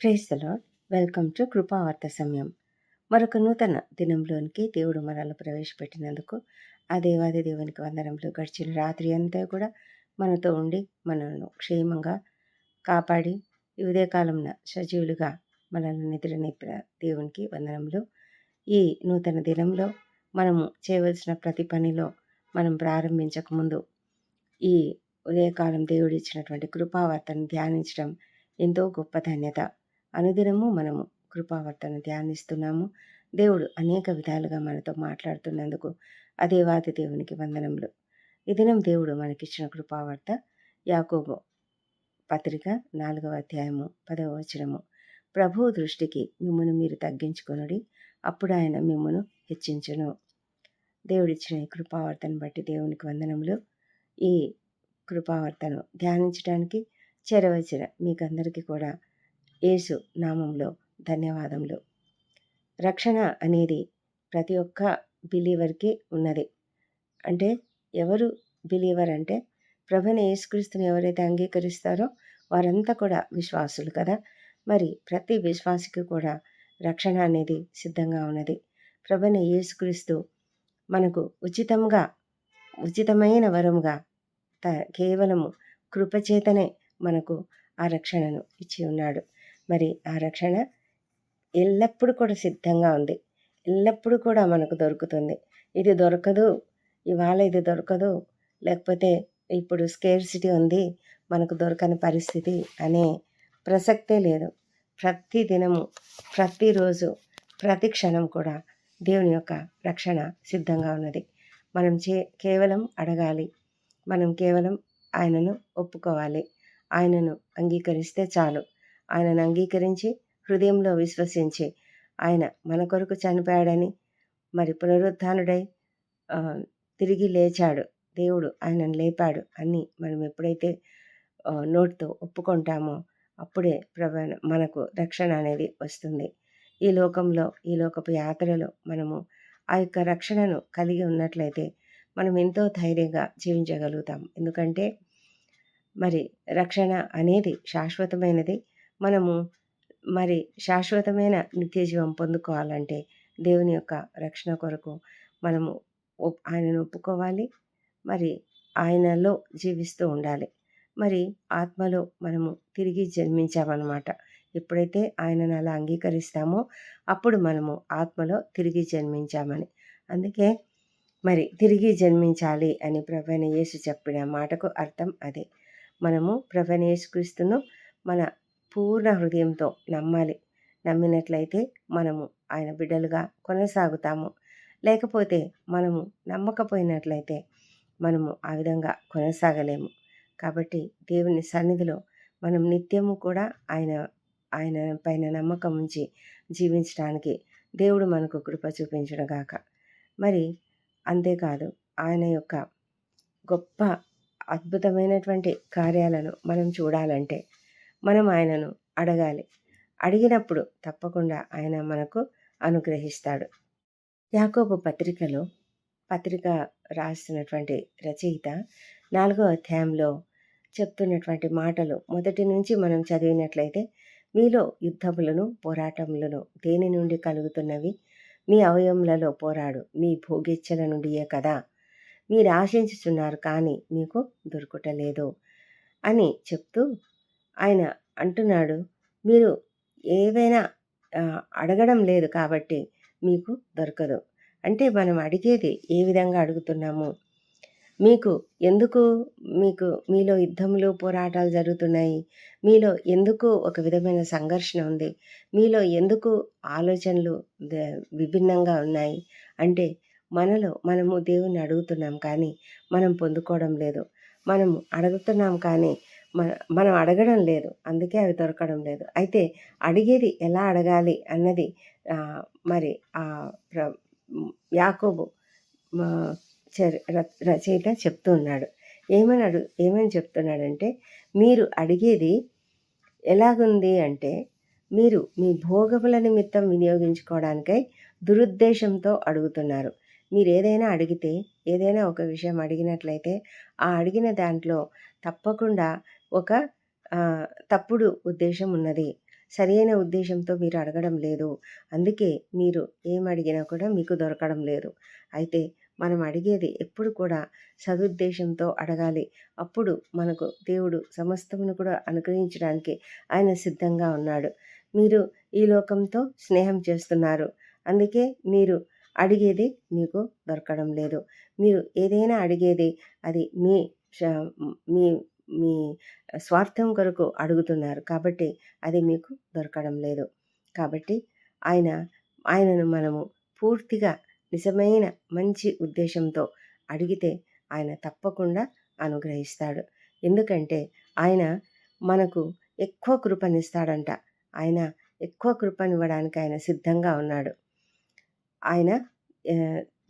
Praise the lord welcome to కృపావార్త సమయం. మరొక నూతన దినంలోనికి దేవుడు మనల్ని ప్రవేశపెట్టినందుకు ఆ దేవాది దేవునికి వందనంలో గడిచిన రాత్రి అంతా కూడా మనతో ఉండి మనల్ని క్షేమంగా కాపాడి ఈ ఉదయకాలంన సజీవులుగా మనల్ని నిద్రనిప్పిన దేవునికి వందనంలో ఈ నూతన దినంలో మనము చేయవలసిన ప్రతి పనిలో మనం ప్రారంభించకముందు ఈ ఉదయకాలం దేవుడిచ్చినటువంటి కృపావార్తను ధ్యానించడం ఎంతో గొప్ప ధన్యత. అనుదినము మనము కృపావర్తన ధ్యానిస్తున్నాము. దేవుడు అనేక విధాలుగా మనతో మాట్లాడుతున్నందుకు అదేవాది దేవునికి వందనములు. ఈ దినం దేవుడు మనకిచ్చిన కృపావార్త యాకోబు పత్రిక నాలుగవ అధ్యాయము పదవ వచనము. ప్రభువు దృష్టికి మిమ్మను మీరు తగ్గించుకొనుడి అప్పుడు ఆయన మిమ్మను హెచ్చించును. దేవుడిచ్చిన ఈ కృపావర్తను బట్టి దేవునికి వందనములు. ఈ కృపావర్తను ధ్యానించడానికి చేరవచ్చిన మీకందరికీ కూడా యేసు నామంలో ధన్యవాదములు. రక్షణ అనేది ప్రతి ఒక్క బిలీవర్కి ఉన్నది. అంటే ఎవరు బిలీవర్ అంటే ప్రభుని యేసుక్రీస్తుని ఎవరైతే అంగీకరిస్తారో వారంతా కూడా విశ్వాసులు కదా. మరి ప్రతి విశ్వాసికి కూడా రక్షణ అనేది సిద్ధంగా ఉన్నది. ప్రభుని యేసుక్రీస్తు మనకు ఉచితంగా ఉచితమైన వరముగా త కేవలము కృపచేతనే మనకు ఆ రక్షణను ఇచ్చి ఉన్నాడు. మరి ఆ రక్షణ ఎల్లప్పుడూ కూడా సిద్ధంగా ఉంది. ఎల్లప్పుడూ కూడా మనకు దొరుకుతుంది. ఇది దొరకదు ఇవాళ ఇది దొరకదు లేకపోతే ఇప్పుడు స్కేర్సిటీ ఉంది మనకు దొరకని పరిస్థితి అనే ప్రసక్తే లేదు. ప్రతి దినము ప్రతిరోజు ప్రతి క్షణం కూడా దేవుని యొక్క రక్షణ సిద్ధంగా ఉన్నది. మనం చే కేవలం అడగాలి. మనం కేవలం ఆయనను ఒప్పుకోవాలి. ఆయనను అంగీకరిస్తే చాలు. ఆయనను అంగీకరించి హృదయంలో విశ్వసించి ఆయన మన కొరకు చనిపోయాడని మరి పునరుత్డై తిరిగి లేచాడు. దేవుడు ఆయనను లేపాడు అని మనం ఎప్పుడైతే నోటితో ఒప్పుకుంటామో అప్పుడే ప్రభ మనకు రక్షణ అనేది వస్తుంది. ఈ లోకంలో ఈ లోకపు యాత్రలో మనము ఆ యొక్క రక్షణను కలిగి ఉన్నట్లయితే మనం ఎంతో ధైర్యంగా జీవించగలుగుతాం. ఎందుకంటే మరి రక్షణ అనేది శాశ్వతమైనది. మనము మరి శాశ్వతమైన నిత్య జీవం పొందుకోవాలంటే దేవుని యొక్క రక్షణ కొరకు మనము ఆయనను ఒప్పుకోవాలి. మరి ఆయనలో జీవిస్తూ ఉండాలి. మరి ఆత్మలో మనము తిరిగి జన్మించామన్నమాట. ఎప్పుడైతే ఆయనను అలా అంగీకరిస్తామో అప్పుడు మనము ఆత్మలో తిరిగి జన్మించామని. అందుకే మరి తిరిగి జన్మించాలి అని ప్రవణ యేసు చెప్పిన మాటకు అర్థం అదే. మనము ప్రవణ యేసుక్రీస్తును మన పూర్ణ హృదయంతో నమ్మాలి. నమ్మినట్లయితే మనము ఆయన బిడ్డలుగా కొనసాగుతాము. లేకపోతే మనము నమ్మకపోయినట్లయితే మనము ఆ విధంగా కొనసాగలేము. కాబట్టి దేవుని సన్నిధిలో మనం నిత్యము కూడా ఆయన ఆయన పైన నమ్మకం ఉంచి జీవించడానికి దేవుడు మనకు కృప చూపించడగాక మరి అంతేకాదు ఆయన యొక్క గొప్ప అద్భుతమైనటువంటి కార్యాలను మనం చూడాలంటే మనం ఆయనను అడగాలి. అడిగినప్పుడు తప్పకుండా ఆయన మనకు అనుగ్రహిస్తాడు. యాకోబు పత్రికలో పత్రిక రాస్తున్నటువంటి రచయిత నాలుగో అధ్యాయంలో చెప్తున్నటువంటి మాటలు మొదటి నుంచి మనం చదివినట్లయితే మీలో యుద్ధములను పోరాటములను దేని నుండి కలుగుతున్నవి? మీ అవయములలో పోరాడు మీ భోగిచ్చల నుండియే కదా. మీరు ఆశించుచున్నారు కానీ మీకు దొరుకుటలేదు అని చెప్తూ ఆయన అంటున్నాడు మీరు ఏవైనా అడగడం లేదు కాబట్టి మీకు దొరకదు. అంటే మనం అడిగేది ఏ విధంగా అడుగుతున్నాము? మీకు ఎందుకు మీకు మీలో యుద్ధములు పోరాటాలు జరుగుతున్నాయి? మీలో ఎందుకు ఒక విధమైన సంఘర్షణ ఉంది? మీలో ఎందుకు ఆలోచనలు విభిన్నంగా ఉన్నాయి? అంటే మనలో మనము దేవుణ్ణి అడుగుతున్నాం కానీ మనం పొందుకోవడం లేదు. మనము అడుగుతున్నాం కానీ మనం అడగడం లేదు. అందుకే అవి దొరకడం లేదు. అయితే అడిగేది ఎలా అడగాలి అన్నది మరి ఆ యాకోబు రచయిత చెప్తూ ఉన్నాడు. ఏమని అడు ఏమని చెప్తున్నాడంటే మీరు అడిగేది ఎలాగుంది అంటే మీరు మీ భోగముల నిమిత్తం వినియోగించుకోవడానికై దురుద్దేశంతో అడుగుతున్నారు. మీరు ఏదైనా అడిగితే ఏదైనా ఒక విషయం అడిగినట్లయితే ఆ అడిగిన దాంట్లో తప్పకుండా ఒక తప్పుడు ఉద్దేశం ఉన్నది. సరైన ఉద్దేశంతో మీరు అడగడం లేదు. అందుకే మీరు ఏం అడిగినా కూడా మీకు దొరకడం లేదు. అయితే మనం అడిగేది ఎప్పుడు కూడా సదుద్దేశంతో అడగాలి. అప్పుడు మనకు దేవుడు సమస్తమును కూడా అనుగ్రహించడానికి ఆయన సిద్ధంగా ఉన్నాడు. మీరు ఈ లోకంతో స్నేహం చేస్తున్నారు. అందుకే మీరు అడిగేది మీకు దొరకడం లేదు. మీరు ఏదైనా అడిగేది అది మీ మీ మీ స్వార్థం కొరకు అడుగుతున్నారు. కాబట్టి అది మీకు దొరకడం లేదు. కాబట్టి ఆయన ఆయనను మనము పూర్తిగా నిజమైన మంచి ఉద్దేశంతో అడిగితే ఆయన తప్పకుండా అనుగ్రహిస్తాడు. ఎందుకంటే ఆయన మనకు ఎక్కువ కృపనిస్తాడంట. ఆయన ఎక్కువ కృపనివ్వడానికి ఆయన సిద్ధంగా ఉన్నాడు. ఆయన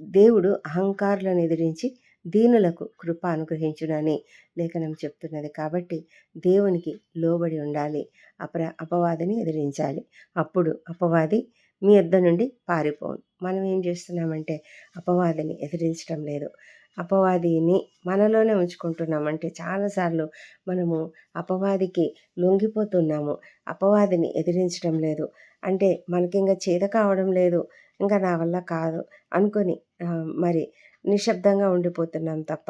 దేవుడు అహంకారులను ఎదిరించి దీనులకు కృప అనుగ్రహించునని లేఖనం చెప్తున్నది. కాబట్టి దేవునికి లోబడి ఉండాలి అపర అపవాదిని ఎదిరించాలి. అప్పుడు అపవాది మీ యొద్ద నుండి పారిపోను మనం ఏం చేస్తున్నామంటే అపవాదిని ఎదిరించడం లేదు. అపవాదిని మనలోనే ఉంచుకుంటున్నామంటే చాలాసార్లు మనము అపవాదికి లొంగిపోతున్నాము అపవాదిని ఎదిరించడం లేదు. అంటే మనకి ఇంకా చేత కావడం లేదు ఇంకా నా వల్ల కాదు అనుకొని మరి నిశ్శబ్దంగా ఉండిపోతున్నాం తప్ప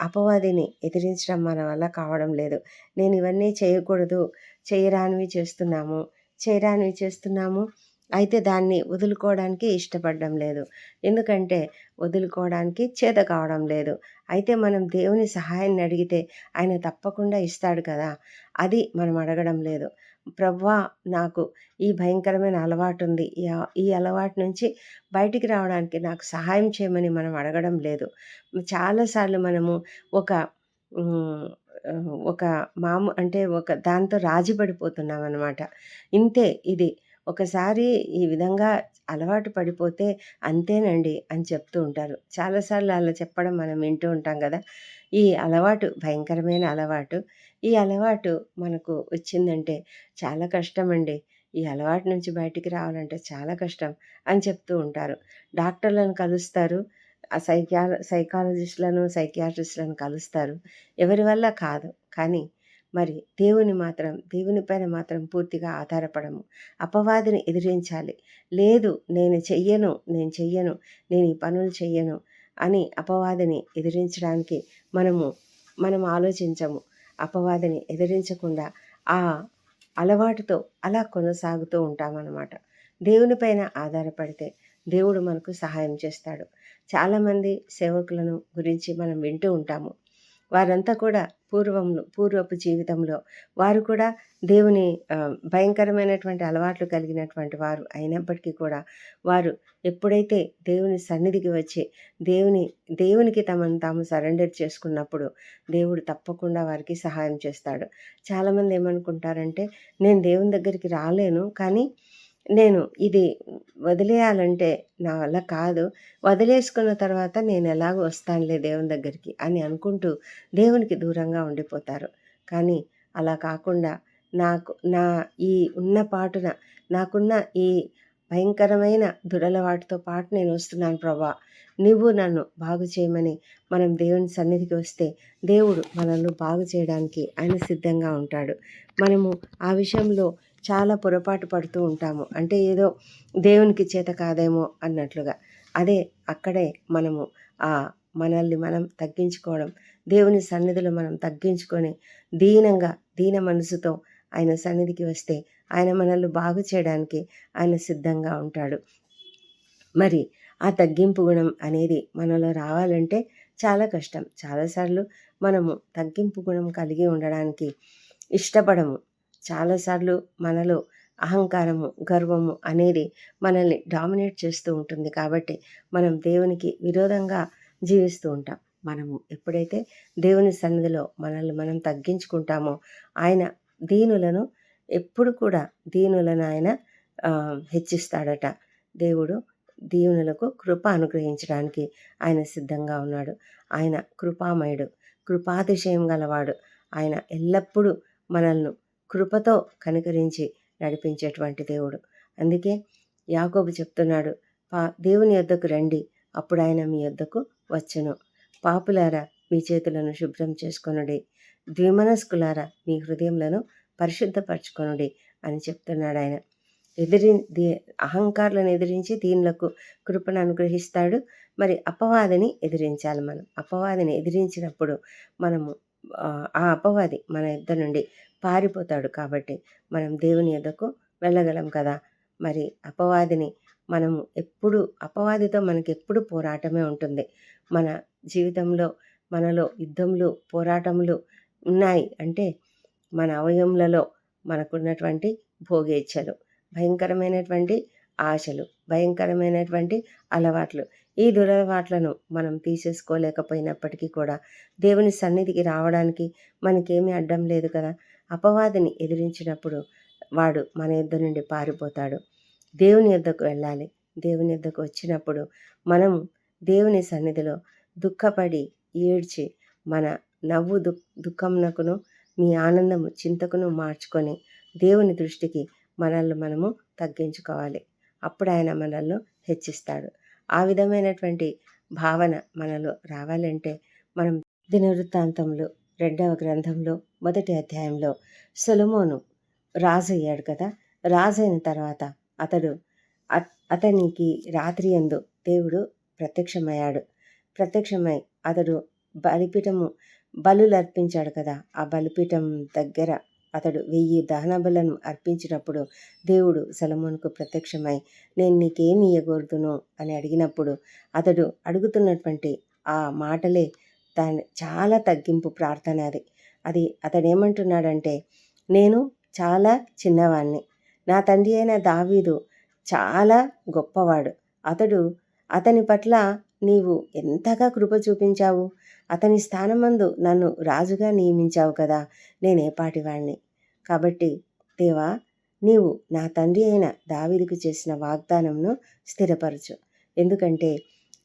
అపవాదిని ఎదిరించడం మన వల్ల కావడం లేదు. నేను ఇవన్నీ చేయకూడదు. చేయరానివి చేస్తున్నాము. చేయరానివి చేస్తున్నాము. అయితే దాన్ని వదులుకోవడానికి ఇష్టపడడం లేదు. ఎందుకంటే వదులుకోవడానికి చేత కావడం లేదు. అయితే మనం దేవుని సహాయాన్ని అడిగితే ఆయన తప్పకుండా ఇస్తాడు కదా. అది మనం అడగడం లేదు. ప్రవ్వా నాకు ఈ భయంకరమైన అలవాటు ఉంది ఈ అలవాటు నుంచి బయటికి రావడానికి నాకు సహాయం చేయమని మనం అడగడం లేదు. చాలాసార్లు మనము ఒక ఒక మాము అంటే ఒక దాంతో రాజీ పడిపోతున్నాం అనమాట ఇంతే ఇది ఒకసారి ఈ విధంగా అలవాటు పడిపోతే అంతేనండి అని చెప్తూ ఉంటారు. చాలాసార్లు అలా చెప్పడం మనం వింటూ ఉంటాం కదా. ఈ అలవాటు భయంకరమైన అలవాటు ఈ అలవాటు మనకు వచ్చిందంటే చాలా కష్టం అండి ఈ అలవాటు నుంచి బయటికి రావాలంటే చాలా కష్టం అని చెప్తూ ఉంటారు. డాక్టర్లను కలుస్తారు. ఆ సైకియా సైకాలజిస్టులను సైకియాట్రిస్టులను కలుస్తారు. ఎవరి వల్ల కాదు. కానీ మరి దేవుని మాత్రం దేవుని పైన మాత్రం పూర్తిగా ఆధారపడము. అపవాదిని ఎదిరించాలి. లేదు నేను చెయ్యను నేను చెయ్యను నేను ఈ పనులు చెయ్యను అని అపవాదిని ఎదిరించడానికి మనము మనం ఆలోచించము. అపవాదిని ఎదిరించకుండా ఆ అలవాటుతో అలా కొనసాగుతూ ఉంటామన్నమాట. దేవునిపైన ఆధారపడితే దేవుడు మనకు సహాయం చేస్తాడు. చాలామంది సేవకులను గురించి మనం వింటూ ఉంటాము. వారంతా కూడా పూర్వంలో పూర్వపు జీవితంలో వారు కూడా దేవుని భయంకరమైనటువంటి అలవాట్లు కలిగినటువంటి వారు అయినప్పటికీ కూడా వారు ఎప్పుడైతే దేవుని సన్నిధికి వచ్చి దేవుని దేవునికి తమను తాము సరెండర్ చేసుకున్నప్పుడు దేవుడు తప్పకుండా వారికి సహాయం చేస్తాడు. చాలామంది ఏమనుకుంటారంటే నేను దేవుని దగ్గరికి రాలేను కానీ నేను ఇది వదిలేయాలంటే నా వల్ల కాదు. వదిలేసుకున్న తర్వాత నేను ఎలాగో వస్తానులే దేవుని దగ్గరికి అని అనుకుంటూ దేవునికి దూరంగా ఉండిపోతారు. కానీ అలా కాకుండా నాకు నా ఈ ఉన్న పాటున నాకున్న ఈ భయంకరమైన దురలవాటితో పాటు నేను వస్తున్నాను ప్రభా. నువ్వు నన్ను బాగు చేయమని మనం దేవుని సన్నిధికి వస్తే దేవుడు మనల్ని బాగు చేయడానికి ఆయన సిద్ధంగా ఉంటాడు. మనము ఆ విషయంలో చాలా పొరపాటు పడుతూ ఉంటాము. అంటే ఏదో దేవునికి చేత కాదేమో అన్నట్లుగా. అదే అక్కడే మనము ఆ మనల్ని మనం తగ్గించుకోవడం దేవుని సన్నిధిలో మనం తగ్గించుకొని దీనంగా దీన మనసుతో ఆయన సన్నిధికి వస్తే ఆయన మనల్ని బాగు చేయడానికి ఆయన సిద్ధంగా ఉంటాడు. మరి ఆ తగ్గింపు గుణం అనేది మనలో రావాలంటే చాలా కష్టం. చాలాసార్లు మనము తగ్గింపు గుణం కలిగి ఉండడానికి ఇష్టపడము. చాలాసార్లు మనలో అహంకారము గర్వము అనేది మనల్ని డామినేట్ చేస్తూ ఉంటుంది కాబట్టి మనం దేవునికి విరోధంగా జీవిస్తూ ఉంటాం. మనము ఎప్పుడైతే దేవుని సన్నిధిలో మనల్ని మనం తగ్గించుకుంటామో ఆయన దీనులను ఎప్పుడు కూడా దీనులను ఆయన హెచ్చిస్తాడట. దేవుడు దీవునులకు కృప అనుగ్రహించడానికి ఆయన సిద్ధంగా ఉన్నాడు. ఆయన కృపామయుడు కృపాతిశయం గలవాడు. ఆయన ఎల్లప్పుడూ మనల్ని కృపతో కనికరించి నడిపించేటువంటి దేవుడు. అందుకే యాకోబు చెప్తున్నాడు పా దేవుని యొద్దకు రండి అప్పుడు ఆయన మీ యొద్దకు వచ్చును. పాపులారా మీ చేతులను శుభ్రం చేసుకొనుడి. ద్విమనస్కులారా మీ హృదయంలను పరిశుద్ధపరచుకొనుడి అని చెప్తున్నాడు ఆయన. ఎదిరి దీ అహంకారులను ఎదిరించి దీనులకు కృపను అనుగ్రహిస్తాడు. మరి అపవాదిని ఎదిరించాలి మనం. అపవాదిని ఎదిరించినప్పుడు మనము ఆ అపవాది మన ఇద్దరు నుండి పారిపోతాడు కాబట్టి మనం దేవుని ఎద్దకు వెళ్ళగలం కదా. మరి అపవాదిని మనము ఎప్పుడు అపవాదితో మనకి ఎప్పుడు పోరాటమే ఉంటుంది. మన జీవితంలో మనలో యుద్ధములు పోరాటములు ఉన్నాయి అంటే మన అవయములలో మనకున్నటువంటి భోగేచ్ఛలు భయంకరమైనటువంటి ఆశలు భయంకరమైనటువంటి అలవాట్లు. ఈ దురలవాట్లను మనం తీసేసుకోలేకపోయినప్పటికీ కూడా దేవుని సన్నిధికి రావడానికి మనకేమీ అడ్డం లేదు కదా. అపవాదిని ఎదిరించినప్పుడు వాడు మన యుద్ధ నుండి పారిపోతాడు. దేవుని యొద్దకు వెళ్ళాలి. దేవుని యొద్దకు వచ్చినప్పుడు మనం దేవుని సన్నిధిలో దుఃఖపడి ఏడ్చి మన నవ్వు దు దుఃఖమునకును మీ ఆనందము చింతకును మార్చుకొని దేవుని దృష్టికి మనల్ని మనము తగ్గించుకోవాలి. అప్పుడు ఆయన మనల్ని హెచ్చిస్తాడు. ఆ విధమైనటువంటి భావన మనలో రావాలంటే మనం దినవృత్తాంతంలో రెండవ గ్రంథంలో మొదటి అధ్యాయంలో సొలమోను రాజు అయ్యాడు కదా. రాజు అయిన తర్వాత అతడు అతనికి రాత్రి ఎందు దేవుడు ప్రత్యక్షమయ్యాడు. ప్రత్యక్షమై అతడు బలిపీఠము బలులు అర్పించాడు కదా. ఆ బలిపీఠం దగ్గర అతడు వెయ్యి దహన బలను అర్పించినప్పుడు దేవుడు సలమోనుకు ప్రత్యక్షమై నేను నీకేమి ఇయ్యకూడదును? అని అడిగినప్పుడు అతడు అడుగుతున్నటువంటి ఆ మాటలే దాని చాలా తగ్గింపు ప్రార్థన అది. అది అతడు ఏమంటున్నాడంటే నేను చాలా చిన్నవాణ్ణి. నా తండ్రి అయిన దావీదు చాలా గొప్పవాడు. అతడు అతని పట్ల నీవు ఎంతగా కృప చూపించావు? అతని స్థానమందు నన్ను రాజుగా నియమించావు కదా? నేనే పాటివాణ్ణి. కాబట్టి దేవా నీవు నా తండ్రి అయిన దావీదుకు చేసిన వాగ్దానంను స్థిరపరచు. ఎందుకంటే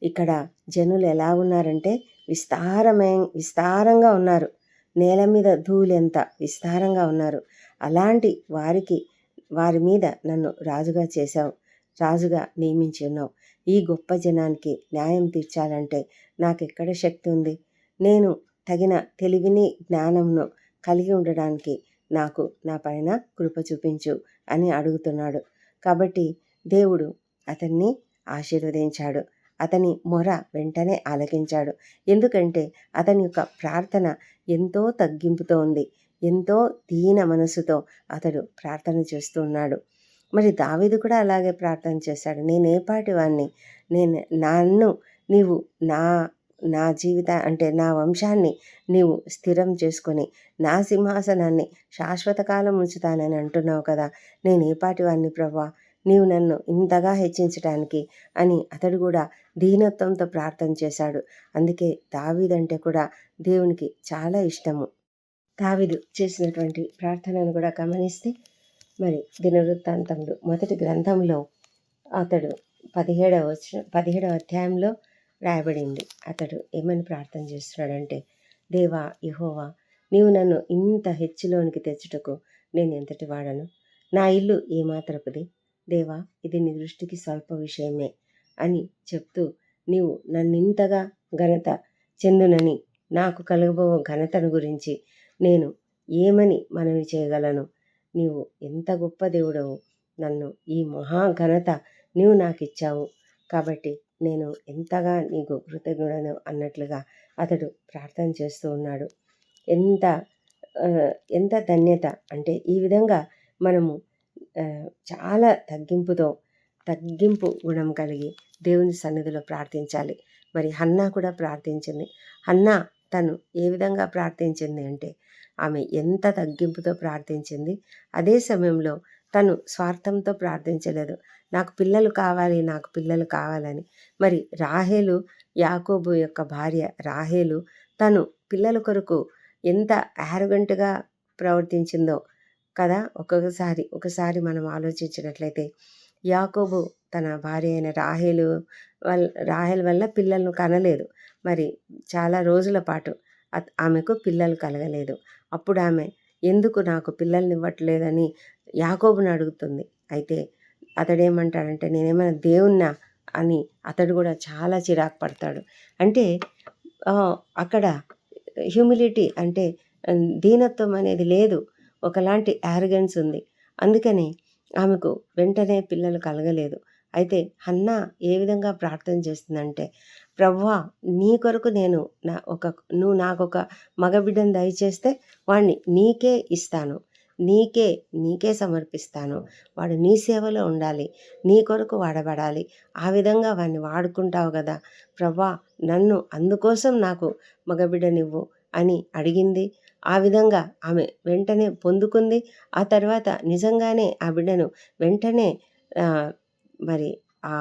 ఇక్కడ జనులు ఎలా ఉన్నారంటే విస్తారమే విస్తారంగా ఉన్నారు. నేల మీద ధూళెంత విస్తారంగా ఉన్నారు. అలాంటి వారికి వారి మీద నన్ను రాజుగా చేశావు రాజుగా నియమించి ఉన్నావు. ఈ గొప్ప జనానికి న్యాయం తీర్చాలంటే నాకెక్కడ శక్తి ఉంది? నేను తగిన తెలివిని జ్ఞానంను కలిగి ఉండడానికి నాకు నా పైన కృప చూపించు అని అడుగుతున్నాడు. కాబట్టి దేవుడు అతన్ని ఆశీర్వదించాడు. అతని మొర వెంటనే ఆలకించాడు. ఎందుకంటే అతని యొక్క ప్రార్థన ఎంతో తగ్గింపుతో ఉంది. ఎంతో దీన మనసుతో అతడు ప్రార్థన చేస్తూ ఉన్నాడు. మరి దావీదు కూడా అలాగే ప్రార్థన చేశాడు. నేనేపాటి వాణ్ణి? నేను నన్ను నీవు నా నా జీవిత అంటే నా వంశాన్ని నీవు స్థిరం చేసుకొని నా సింహాసనాన్ని శాశ్వత కాలం ఉంచుతానని అంటున్నావు కదా. నేను వాణ్ణి ప్రభా? నీవు నన్ను ఇంతగా హెచ్చించడానికి అని అతడు కూడా దీనత్వంతో ప్రార్థన చేశాడు. అందుకే దావీదంటే కూడా దేవునికి చాలా ఇష్టము. దావిదు చేసినటువంటి ప్రార్థనను కూడా గమనిస్తే మరి దినవృత్తాంతంలో మొదటి గ్రంథంలో అతడు పదిహేడవ వచ్చిన పదిహేడవ అధ్యాయంలో రాయబడింది. అతడు ఏమని ప్రార్థన చేస్తున్నాడంటే దేవా యహోవా నీవు నన్ను ఇంత హెచ్చులోనికి తెచ్చుటకు నేను ఎంతటి వాడను? నా ఇల్లు ఏమాత్రపుది? దేవా ఇది నీ దృష్టికి స్వల్ప విషయమే అని చెప్తూ నీవు నన్నింతగా ఘనత చెందునని నాకు కలగబో ఘనతను గురించి నేను ఏమని మనవి చేయగలను? నీవు ఎంత గొప్ప దేవుడవు. నన్ను ఈ మహా ఘనత నీవు నాకు ఇచ్చావు కాబట్టి నేను ఎంతగా నీకు కృతజ్ఞుడను అన్నట్లుగా అతడు ప్రార్థన చేస్తూ ఉన్నాడు. ఎంత ఎంత ధన్యత అంటే ఈ విధంగా మనము చాలా తగ్గింపుతో తగ్గింపు గుణం కలిగి దేవుని సన్నిధిలో ప్రార్థించాలి. మరి హన్నా కూడా ప్రార్థించింది. హన్నా తను ఏ విధంగా ప్రార్థించింది అంటే ఆమె ఎంత తగ్గింపుతో ప్రార్థించింది. అదే సమయంలో తను స్వార్థంతో ప్రార్థించలేదు. నాకు పిల్లలు కావాలి నాకు పిల్లలు కావాలని. మరి రాహేలు యాకోబు యొక్క భార్య రాహేలు తను పిల్లల కొరకు ఎంత యారగంట్గా ప్రవర్తించిందో కదా! ఒక్కొక్కసారి ఒకసారి మనం ఆలోచించినట్లయితే యాకోబు తన భార్య అయిన రాహేలు వల్ల రాహేల్ వల్ల పిల్లలను కనలేదు. మరి చాలా రోజుల పాటు ఆమెకు పిల్లలు కలగలేదు. అప్పుడు ఆమె ఎందుకు నాకు పిల్లల్ని ఇవ్వట్లేదని యాకోబుని అడుగుతుంది. అయితే అతడేమంటాడంటే నేనేమైనా దేవున్నా అని అతడు కూడా చాలా చిరాకు పడతాడు. అంటే అక్కడ హ్యూమిలిటీ అంటే దీనత్వం అనేది లేదు. ఒకలాంటి యారగెన్స్ ఉంది. అందుకని ఆమెకు వెంటనే పిల్లలు కలగలేదు. అయితే హన్నా ఏ విధంగా ప్రార్థన చేస్తుందంటే ప్రవ్వా నీ కొరకు నేను నా ఒక నువ్వు నాకు ఒక మగబిడ్డను దయచేస్తే వాడిని నీకే ఇస్తాను. నీకే నీకే సమర్పిస్తాను. వాడు నీ సేవలో ఉండాలి. నీ కొరకు వాడబడాలి. ఆ విధంగా వాడిని వాడుకుంటావు కదా. ప్రవ్వా నన్ను అందుకోసం నాకు మగబిడ్డనివ్వు అని అడిగింది. ఆ విధంగా ఆమె వెంటనే పొందుకుంది. ఆ తర్వాత నిజంగానే ఆ బిడ్డను వెంటనే మరి ఆ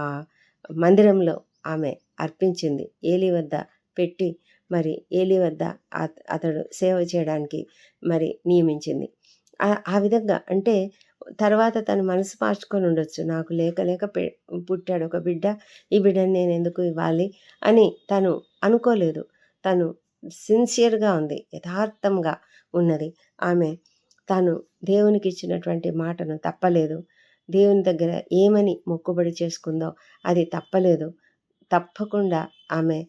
మందిరంలో ఆమె అర్పించింది. ఏలి వద్ద పెట్టి మరి ఏలి వద్ద అతడు సేవ చేయడానికి మరి నియమించింది. ఆ విధంగా అంటే తర్వాత తను మనసు మార్చుకొని ఉండొచ్చు. నాకు లేక లేక పుట్టాడు ఒక బిడ్డ. ఈ బిడ్డని నేను ఎందుకు ఇవ్వాలి అని తను అనుకోలేదు. తను సిన్సియర్గా ఉంది యథార్థంగా ఉన్నది. ఆమె తాను దేవునికి ఇచ్చినటువంటి మాటను తప్పలేదు. దేవుని దగ్గర ఏమని మొక్కుబడి చేసుకుందో అది తప్పలేదు. తప్పకుండా ఆమె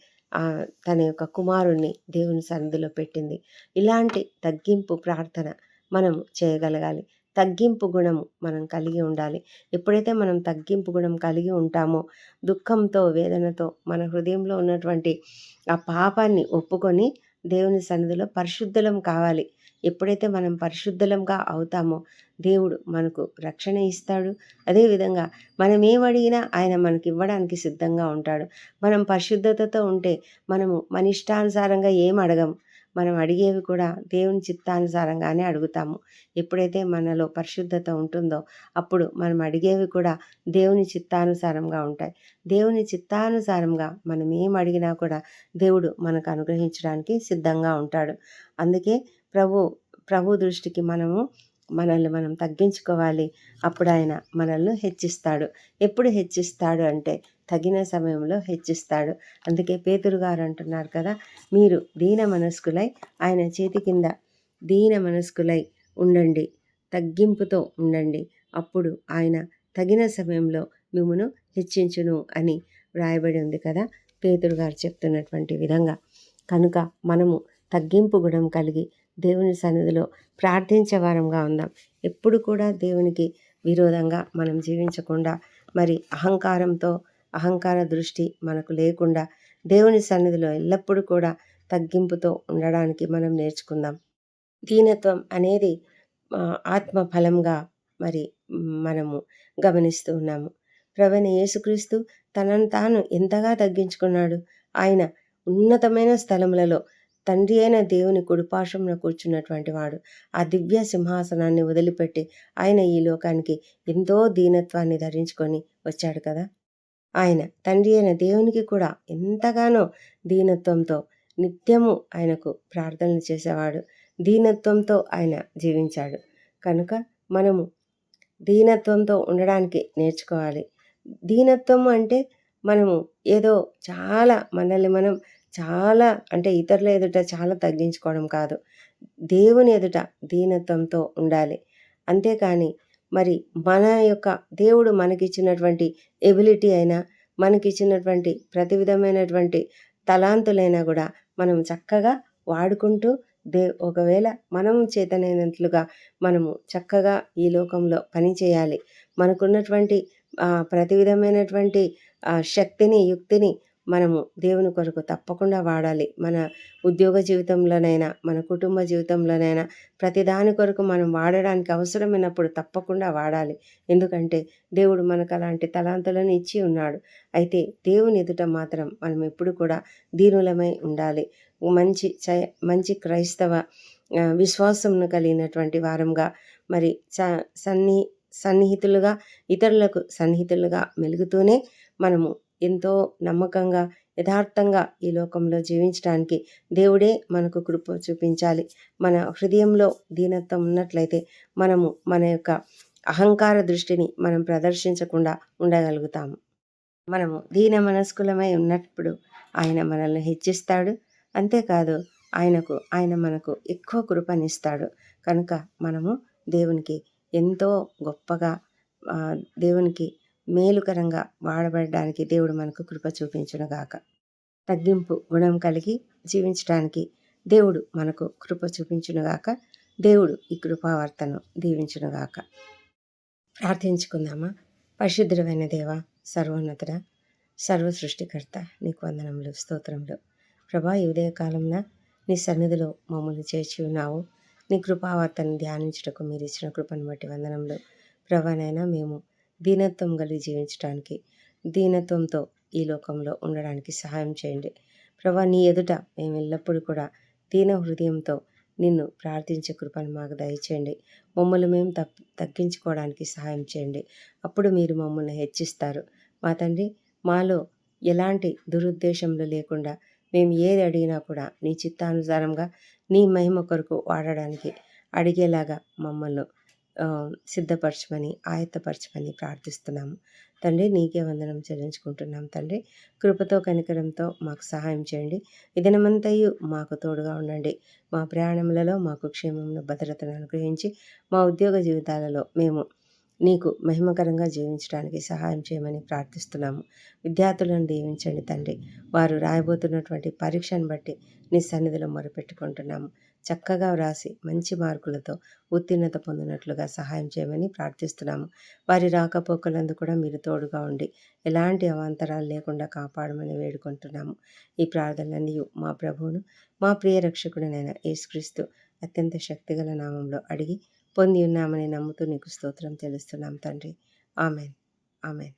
తన యొక్క కుమారుణ్ణి దేవుని సన్నిధిలో పెట్టింది. ఇలాంటి తగ్గింపు ప్రార్థన మనం చేయగలగాలి. తగ్గింపు గుణం మనం కలిగి ఉండాలి. ఎప్పుడైతే మనం తగ్గింపు గుణం కలిగి ఉంటామో దుఃఖంతో వేదనతో మన హృదయంలో ఉన్నటువంటి ఆ పాపాన్ని ఒప్పుకొని దేవుని సన్నిధిలో పరిశుద్ధలం కావాలి. ఎప్పుడైతే మనం పరిశుద్ధలంగా అవుతామో దేవుడు మనకు రక్షణ ఇస్తాడు. అదేవిధంగా మనం ఏమడిగినా ఆయన మనకి ఇవ్వడానికి సిద్ధంగా ఉంటాడు. మనం పరిశుద్ధతతో ఉంటే మనము మన ఇష్టానుసారంగా ఏం అడగం? మనం అడిగేవి కూడా దేవుని చిత్తానుసారంగానే అడుగుతాము. ఎప్పుడైతే మనలో పరిశుద్ధత ఉంటుందో అప్పుడు మనం అడిగేవి కూడా దేవుని చిత్తానుసారంగా ఉంటాయి. దేవుని చిత్తానుసారంగా మనం ఏం అడిగినా కూడా దేవుడు మనకు అనుగ్రహించడానికి సిద్ధంగా ఉంటాడు. అందుకే ప్రభు ప్రభు దృష్టికి మనము మనల్ని మనం తగ్గించుకోవాలి. అప్పుడు ఆయన మనల్ని హెచ్చిస్తాడు. ఎప్పుడు హెచ్చిస్తాడు అంటే తగిన సమయంలో హెచ్చిస్తాడు. అందుకే పేతురు గారు అంటున్నారు కదా మీరు దీన మనస్కులై ఆయన చేతి కింద దీన మనస్కులై ఉండండి తగ్గింపుతో ఉండండి. అప్పుడు ఆయన తగిన సమయంలో మిమ్మను హెచ్చించును అని వ్రాయబడి ఉంది కదా పేతురు గారు చెప్తున్నటువంటి విధంగా. కనుక మనము తగ్గింపు గుణం కలిగి దేవుని సన్నిధిలో ప్రార్థించే వారంగా ఉందాం. ఎప్పుడు కూడా దేవునికి విరోధంగా మనం జీవించకుండా మరి అహంకారంతో అహంకార దృష్టి మనకు లేకుండా దేవుని సన్నిధిలో ఎల్లప్పుడూ కూడా తగ్గింపుతో ఉండడానికి మనం నేర్చుకుందాం. దీనత్వం అనేది ఆత్మ ఫలంగా మరి మనము గమనిస్తూ ఉన్నాము. ప్రవణ యేసుక్రీస్తు తనను తాను ఎంతగా తగ్గించుకున్నాడు? ఆయన ఉన్నతమైన స్థలములలో తండ్రి అయిన దేవుని కుడిపార్శ్వంలో కూర్చున్నటువంటి వాడు. ఆ దివ్య సింహాసనాన్ని వదిలిపెట్టి ఆయన ఈ లోకానికి ఎంతో దీనత్వాన్ని ధరించుకొని వచ్చాడు కదా? ఆయన తండ్రి అయిన దేవునికి కూడా ఎంతగానో దీనత్వంతో నిత్యము ఆయనకు ప్రార్థనలు చేసేవాడు. దీనత్వంతో ఆయన జీవించాడు. కనుక మనము దీనత్వంతో ఉండడానికి నేర్చుకోవాలి. దీనత్వం అంటే మనము ఏదో చాలా మనల్ని మనం చాలా అంటే ఇతరుల ఎదుట చాలా తగ్గించుకోవడం కాదు. దేవుని ఎదుట దీనత్వంతో ఉండాలి. అంతేకాని మరి మన యొక్క దేవుడు మనకిచ్చినటువంటి ఎబిలిటీ అయినా మనకిచ్చినటువంటి ప్రతి విధమైనటువంటి తలాంతులైనా కూడా మనం చక్కగా వాడుకుంటూ దే ఒకవేళ మనం చేతనైనట్లుగా మనము చక్కగా ఈ లోకంలో పని చేయాలి. మనకున్నటువంటి ప్రతి విధమైనటువంటి శక్తిని యుక్తిని మనము దేవుని కొరకు తప్పకుండా వాడాలి. మన ఉద్యోగ జీవితంలోనైనా మన కుటుంబ జీవితంలోనైనా ప్రతిదాని కొరకు మనం వాడడానికి అవసరమైనప్పుడు తప్పకుండా వాడాలి. ఎందుకంటే దేవుడు మనకు అలాంటి తలాంతులను ఇచ్చి ఉన్నాడు. అయితే దేవుని ఎదుట మాత్రం మనం ఎప్పుడు కూడా దీనులమై ఉండాలి. మంచి చ మంచి క్రైస్తవ విశ్వాసంను కలిగినటువంటి వారంగా మరి స సన్ని సన్నిహితులుగా ఇతరులకు సన్నిహితులుగా మెలుగుతూనే మనము ఎంతో నమ్మకంగా యథార్థంగా ఈ లోకంలో జీవించడానికి దేవుడే మనకు కృప చూపించాలి. మన హృదయంలో దీనత్వం ఉన్నట్లయితే మనము మన యొక్క అహంకార దృష్టిని మనం ప్రదర్శించకుండా ఉండగలుగుతాము. మనము దీన మనస్కులమై ఉన్నప్పుడు ఆయన మనల్ని హెచ్చిస్తాడు. అంతేకాదు ఆయనకు ఆయన మనకు ఎక్కువ కృపనిస్తాడు. కనుక మనము దేవునికి ఎంతో గొప్పగా దేవునికి మేలుకరంగా వాడబడడానికి దేవుడు మనకు కృప చూపించునుగాక. తగ్గింపు గుణం కలిగి జీవించడానికి దేవుడు మనకు కృప చూపించునుగాక. దేవుడు ఈ కృపావర్తను దీవించునుగాక. ప్రార్థించుకుందామా? పరిశుద్ధమైన దేవ సర్వోన్నతుడ సర్వ సృష్టికర్త నీకు వందనములు స్తోత్రములు. ప్రభా ఈ ఉదయ నీ సన్నిధిలో మమ్మల్ని చేర్చి ఉన్నావు. నీ కృపావార్తను ధ్యానించుటకు మీరు ఇచ్చిన కృపను బట్టి వందనములు. ప్రభానైనా మేము దీనత్వం కలిగి జీవించడానికి దీనత్వంతో ఈ లోకంలో ఉండడానికి సహాయం చేయండి. ప్రభా నీ ఎదుట మేము ఎల్లప్పుడూ కూడా దీన హృదయంతో నిన్ను ప్రార్థించే కృపను మాకు దయచేయండి. మమ్మల్ని మేము తప్ తగ్గించుకోవడానికి సహాయం చేయండి. అప్పుడు మీరు మమ్మల్ని హెచ్చిస్తారు. మా తండ్రి మాలో ఎలాంటి దురుద్దేశంలో లేకుండా మేము ఏది అడిగినా కూడా నీ చిత్తానుసారంగా నీ మహిమ కొరకు వాడడానికి అడిగేలాగా మమ్మల్ని సిద్ధపరచమని ఆయత్తపరచమని ప్రార్థిస్తున్నాము. తండ్రి నీకే వందనం చెల్లించుకుంటున్నాం తండ్రి. కృపతో కనికరంతో మాకు సహాయం చేయండి. ఇదనమంతయు మాకు తోడుగా ఉండండి. మా ప్రయాణములలో మాకు క్షేమమును భద్రతను అనుగ్రహించి మా ఉద్యోగ జీవితాలలో మేము నీకు మహిమకరంగా జీవించడానికి సహాయం చేయమని ప్రార్థిస్తున్నాము. విద్యార్థులను దీవించండి తండ్రి. వారు రాయబోతున్నటువంటి పరీక్షను బట్టి నీ సన్నిధిలో మొరపెట్టుకుంటున్నాము. చక్కగా వ్రాసి మంచి మార్కులతో ఉత్తీర్ణత పొందినట్లుగా సహాయం చేయమని ప్రార్థిస్తున్నాము. వారి రాకపోకలందు కూడా మీరు తోడుగా ఉండి ఎలాంటి అవాంతరాలు లేకుండా కాపాడమని వేడుకుంటున్నాము. ఈ ప్రార్థనలన్నీ మా ప్రభువును మా ప్రియ రక్షకుడినైన యేసుక్రీస్తు అత్యంత శక్తిగల నామంలో అడిగి పొంది ఉన్నామని నమ్ముతూ నీకు స్తోత్రం తెలుస్తున్నాం తండ్రి. ఆమెన్. ఆమెన్.